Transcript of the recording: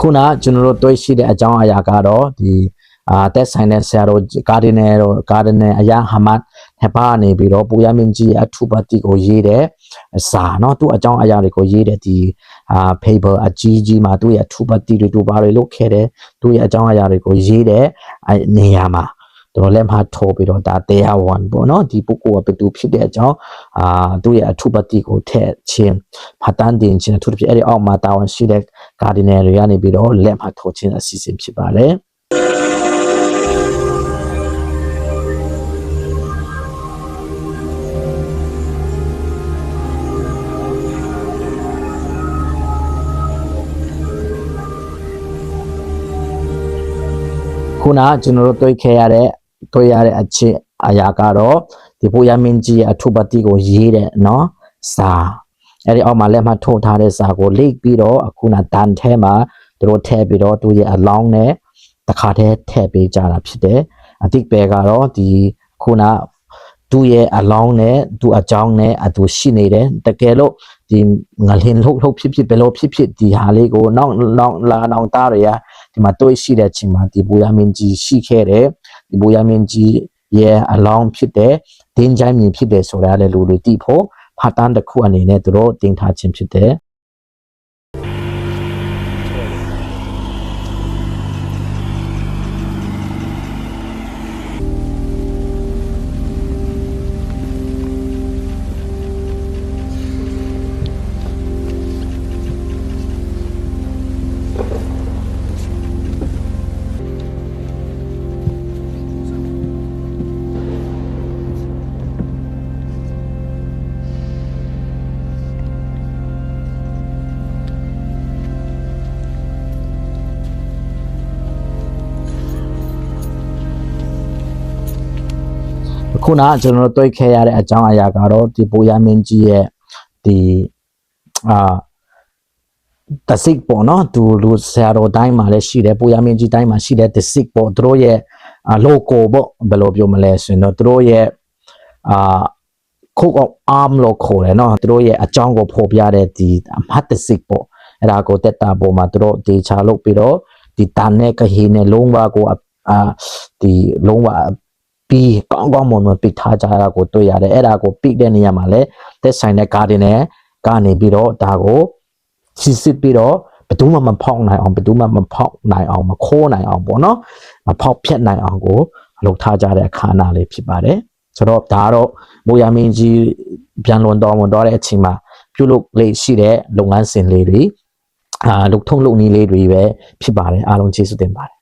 ခုနကျွန်တော်တို့တွေ့ရှိတဲ့အကြောင်းအရာကတော့ဒီအာတက်ဆိုင်တဲ့ဆရာတော်ကာဒီနယ်တို့ကာဒီနယ်အရာဟမတ်ဟပါနေပြီးတော့ပူရမင်းကြီးရဲ့အထုပတိကိုရေးတဲ့စာเนาะသူ့အကြောင်းအရာတွေကိုရေးတဲ့ဒီအာ paper အကြီးကြီးမှာသူ့ရဲ့အထုပတိတွေတူပါတွေလုပ်ခဲ့တယ်သူ့ရဲ့အကြောင်းအရာတွေကိုရေးတဲ့အဲ့နေရာမှာတော့လက်မှတ်ထိုးပြီးတော့ဒါတရားဝန်ပေါ့နော်ဒီပုဂ္ဂိုလ်ကဘယ်သူဖြစ်တဲ့အကြောင်းအာသူ့ရဲ့အထုပတိကိုထည့်ခြင်းဖတ်တန်းတင်ခြင်းအထူးသဖြင့်အဲ့ဒီအောက်မှာတာဝန်ရှိတဲ့ ကာဒီနယ်တွေကနေပြီးတော့လက်မှတ်ထိုးခြင်းအစီအစဉ်ဖြစ်ပါတယ်ခုနကျွန်တော်တို့တွေ့ခဲ့ရတဲ့တွေ့ရတဲ့အချက်အရာကတော့ဒီပူရမင်းကြီးရဲ့အထုပတိကိုရေးတဲ့เนาะစာ အဲ့ဒီအောက်မှာလက်မှတ်ထိုးထားတဲ့စာကိုလိတ်ပြီးတော့အခုနတန်ထဲမှာသူတို့ထည့်ပြီးတော့သူရဲ့အလောင်းနဲ့တစ်ခါတည်းထည့်ပေးကြတာဖြစ်တယ်အတိတ်ပဲကတော့ဒီခုနသူရဲ့အလောင်းနဲ့သူအကြောင်းနဲ့အတူရှိနေတယ်တကယ်လို့ဒီငလင်လှုပ်လှုပ်ဖြစ်ဖြစ်ဘယ်လိုဖြစ်ဖြစ်ဒီဟာလေးကိုနောက်နောက်လာနောက်သားတွေကဒီမှာတွေးရှိတဲ့ချိန်မှာဒီဘူရမင်းကြီးရှိခဲ့တယ်ဒီဘူရမင်းကြီးရဲ့အလောင်းဖြစ်တဲ့ဒင်းချိုင်းမြင်ဖြစ်တယ်ဆိုတာလည်းလူတွေသိဖို့ ဖတ်တန်းတစ်ခုအနေနဲ့သူတို့တင်ထားခြင်းဖြစ်တယ် ခုနကကျွန်တော်တို့တွေ့ခဲ့ရတဲ့အကြောင်းအရာကတော့ဒီပူရမင်းကြီးရဲ့ဒီအာတစိတ်ပေါ့နော်သူလူဆရာတော်တိုင်းမှာလည်းရှိတယ်ပူရမင်းကြီးတိုင်းမှာရှိတဲ့တစိတ်ပေါ့သူတို့ရဲ့အာ logo ပေါ့ဘယ်လိုပြောမလဲဆိုရင်တော့သူတို့ရဲ့အာခုတ်အောင် arm လို့ခေါ်တယ်နော်သူတို့ရဲ့အကြောင်းကိုဖော်ပြတဲ့ဒီအမှတ်တစိတ်ပေါ့အဲ့ဒါကိုတက်တာပေါ်မှာသူတို့ဒေချာလုပ်ပြီးတော့ဒီတန်နဲ့ကဟီနဲ့လုံးဝကိုအာဒီလုံးဝ ပြီးကောင်းကောင်းမွန်မွန်ပိတ်ထားကြတာကိုတွေ့ရတယ်အဲ့ဒါကိုပိတ်တဲ့နေရာမှာလည်းသက်ဆိုင်တဲ့ကားတွေနဲ့ကနေပြီးတော့ဒါကိုစစ်စစ်ပြီးတော့ဘယ်သူမှမဖောက်နိုင်အောင်ဘယ်သူမှမဖောက်နိုင်အောင်မခိုးနိုင်အောင်ပေါ့နော်မဖောက်ဖြတ်နိုင်အောင်ကိုလုပ်ထားကြတဲ့အခါအနာလေးဖြစ်ပါတယ်ဆိုတော့ဒါကတော့မိုးရမင်းကြီးပြန်လွန်တော်ဝင်တော့တဲ့အချိန်မှာပြုလုပ်လေးရှိတဲ့လုပ်ငန်းစဉ်လေးတွေအာလုပ်ထုံးလုပ်နည်းလေးတွေပဲဖြစ်ပါတယ်အားလုံးကျေးဇူးတင်ပါတယ်